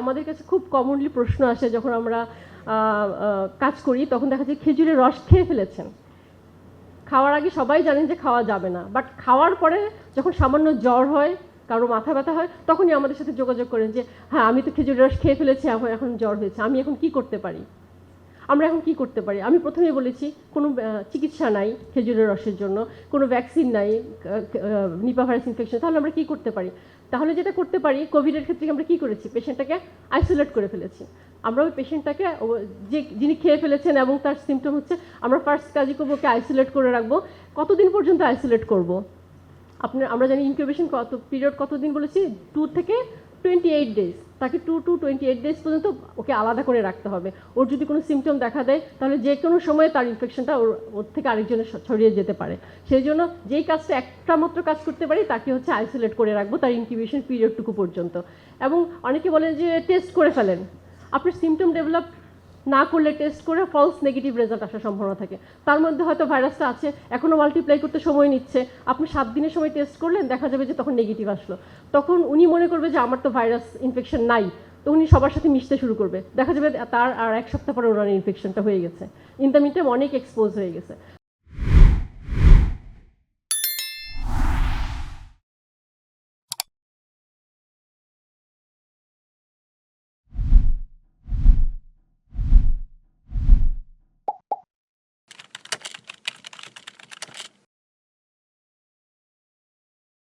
আমাদের কাছে খুব কমনলি প্রশ্ন আসে যখন আমরা কাজ করি, তখন দেখা যায় খেজুরের রস খেয়ে ফেলেছেন। খাওয়ার আগে সবাই জানেন যে খাওয়া যাবে না। বাট খাওয়ার পরে যখন সামান্য জ্বর হয়, কারও মাথা ব্যথা হয়, তখনই আমাদের সাথে যোগাযোগ করেন যে হ্যাঁ আমি তো খেজুরের রস খেয়ে ফেলেছি এখন জ্বর হয়েছে। আমি এখন কি করতে পারি? আমরা এখন কি করতে পারি? আমি প্রথমে বলেছি, কোনো চিকিৎসা নাই খেজুরের রসের জন্য, কোনো ভ্যাকসিন নাই নিপা ভাইরাস ইনফেকশন তাহলে আমরা কি করতে পারি? তাহলে যেটা করতে পারি কোভিডের ক্ষেত্রে আমরা কি করেছি? পেশেন্টটাকে আইসোলেট করে ফেলেছি। আমরা ওই পেশেন্টটাকে যে, যিনি খেয়ে ফেলেছেন এবং তার সিমটম হচ্ছে, আমরা ফার্স্ট কাজই করব ওকে আইসোলেট করে রাখব। কতদিন পর্যন্ত আইসোলেট করব? আপনার, আমরা জানি ইনকিউবেশন কত পিরিয়ড কতদিন বলেছি? টু থেকে টোয়েন্টি এইট ডেজ তাকে two two twenty eight days পর্যন্ত ওকে আলাদা করে রাখতে হবে। ওর যদি কোনো সিমটম দেখা দেয়, তাহলে যে কোনো সময়ে তার ইনফেকশনটা ওর ওর থেকে আরেকজনের ছড়িয়ে যেতে পারে। সেই জন্য যেই কাজটা একটা মাত্র কাজ করতে পারি, তাকে হচ্ছে আইসোলেট করে রাখব তার ইনকিউবেশন পিরিয়ডটুকু পর্যন্ত। এবং অনেকে বলেন যে টেস্ট করে ফেলেন। আপনার সিমটম ডেভেলপ না করলে টেস্ট করে ফলস নেগেটিভ রেজাল্ট আসার সম্ভাবনা থাকে। তার মধ্যে হয়তো ভাইরাসটা আছে এখনও মাল্টিপ্লাই করতে সময় নিচ্ছে। আপনি সাত দিনের সময় টেস্ট করলেন, দেখা যাবে যে তখন নেগেটিভ আসলো। তখন উনি মনে করবে যে আমার তো ভাইরাস ইনফেকশন নাই, তো উনি সবার সাথে মিশতে শুরু করবে। দেখা যাবে তার আর এক সপ্তাহ পরে ওনার ইনফেকশনটা হয়ে গেছে। ইন অনেক এক্সপোজ হয়ে গেছে।